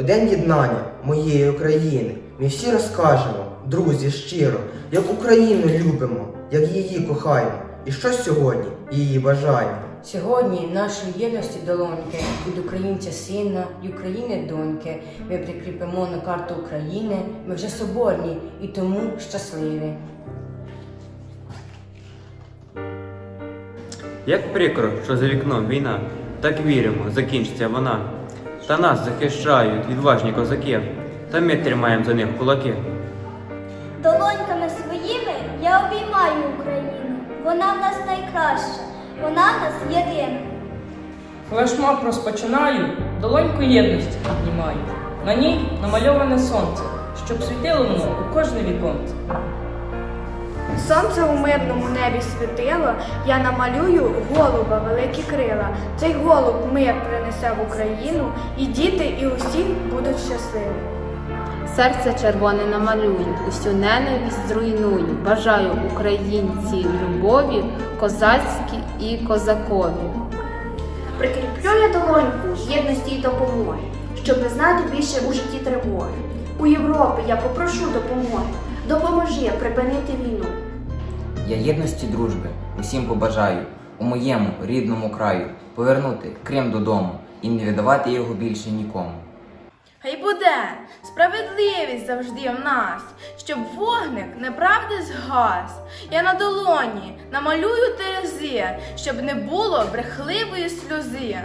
У день єднання моєї України ми всі розкажемо, друзі, щиро, як Україну любимо, як її кохаємо, і що сьогодні її бажаємо. Сьогодні нашої єдності долоньки від українця сина і України доньки. Ми прикріпимо на карту України. Ми вже соборні і тому щасливі. Як прикро, що за вікном війна, так віримо, закінчиться вона. Та нас захищають відважні козаки, та ми тримаємо за них кулаки. Долоньками своїми я обіймаю Україну. Вона в нас найкраща, вона в нас єдина. Флешмоб розпочинаю, долоньку єдності піднімаю. На ній намальоване сонце, щоб світило воно у кожне віконце. Сонце у мирному небі світило, я намалюю голуба великі крила. Цей голуб мир принесе в Україну, і діти, і усі будуть щасливі. Серце червоне намалюю, усю ненависть зруйную. Бажаю українці любові, козацькій і козакові. Прикріплю я долоньку єдності й допомоги, щоб не знати більше у житті тривоги. У Європі я попрошу допомоги. Допоможи припинити війну. Я єдності дружби усім побажаю у моєму рідному краю повернути Крим додому і не віддавати його більше нікому. Хай буде справедливість завжди в нас, щоб вогник неправди згас. Я на долоні намалюю терези, щоб не було брехливої сльози.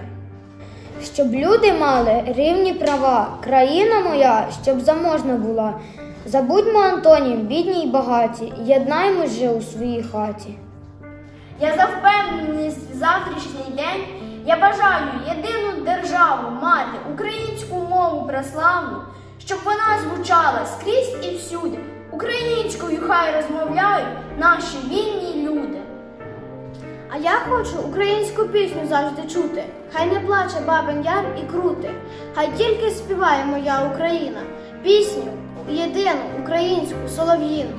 Щоб люди мали рівні права, країна моя, щоб заможна була. Забудьмо Антонів, бідні й багаті, єднаймось же у своїй хаті. Я за впевненість в завтрашній день. Я бажаю єдину державу мати, українську мову прославну, щоб вона звучала скрізь і всюди. Українською хай розмовляють наші вільні люди. А я хочу українську пісню завжди чути. Хай не плаче бабин яр і крути, хай тільки співає моя Україна, пісню єдину українську солов'їну.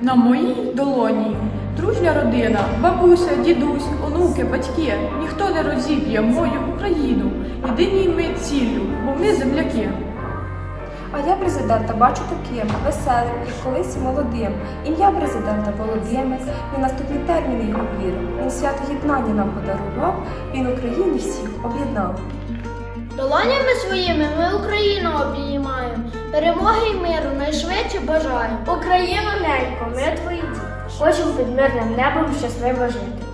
На моїй долоні дружня родина, бабуся, дідусь, онуки, батьки. Ніхто не розіб'є мою Україну. Єдиній ми ціллю, бо ми земляки. А я президента бачу таким веселим і колись молодим. Ім'я президента Володимир. Він наступний термін його вірив. Він свято єднання нам подарував. Він Україні всіх об'єднав. Долонями своїми ми Україну обіймаємо, перемоги й миру найшвидше бажаю. Україну, ненько, ми твої діти. Хочемо під мирним небом щасливо жити.